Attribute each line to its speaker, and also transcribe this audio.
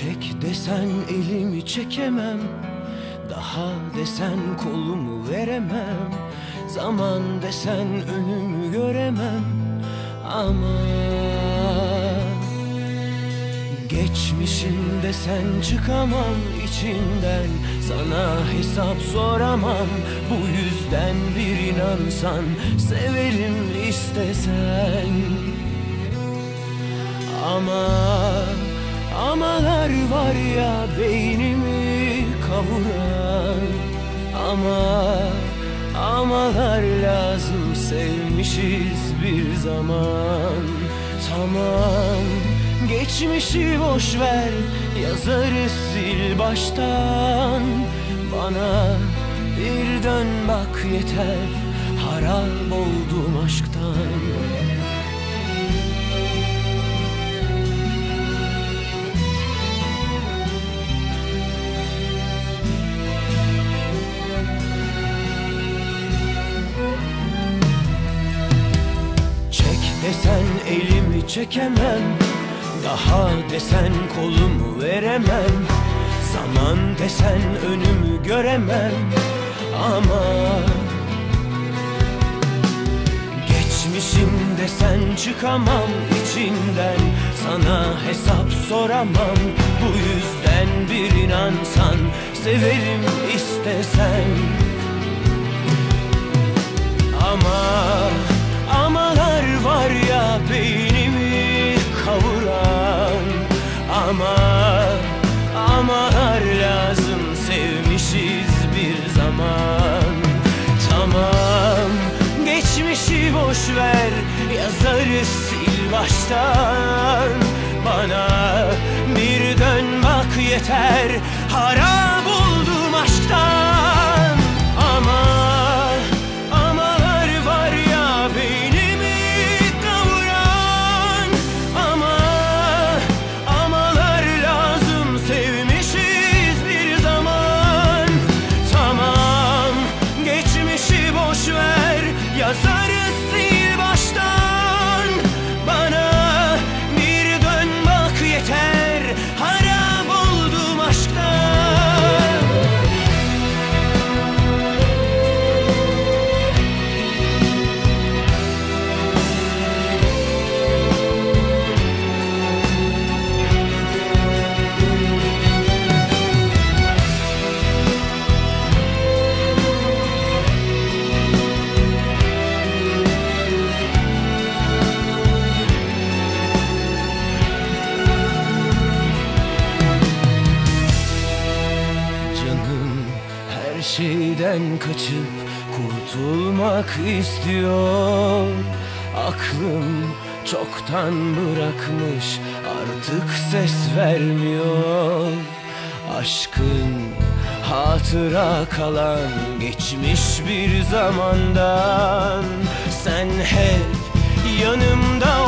Speaker 1: Çek desen elimi çekemem. Daha desen kolumu veremem. Zaman desen önümü göremem. Ama Geçmişin desen çıkamam içinden. Sana hesap soramam. Bu yüzden bir inansan Severim istesen. Ama Amalar var ya beynimi kavuran Ama Amalar lazım sevmişiz bir zaman. Tamam geçmişi boş ver Yazarız sil baştan. Bana bir dön bak yeter Harap oldum aşktan çekemem. Daha desen kolumu veremem. Zaman desen önümü göremem. Ama Geçmişim desen çıkamam içinden. Sana hesap soramam. Bu yüzden bir inansan Severim Ama Amalar lazım sevmişiz bir zaman. Tamam geçmişi boş ver Yazarız sil baştan Bana bir dön bak yeter şeyden kaçıp kurtulmak istiyor. Aklım çoktan bırakmış artık ses vermiyor. Aşkın hatıra kalan geçmiş bir zamandan Sen hep yanımda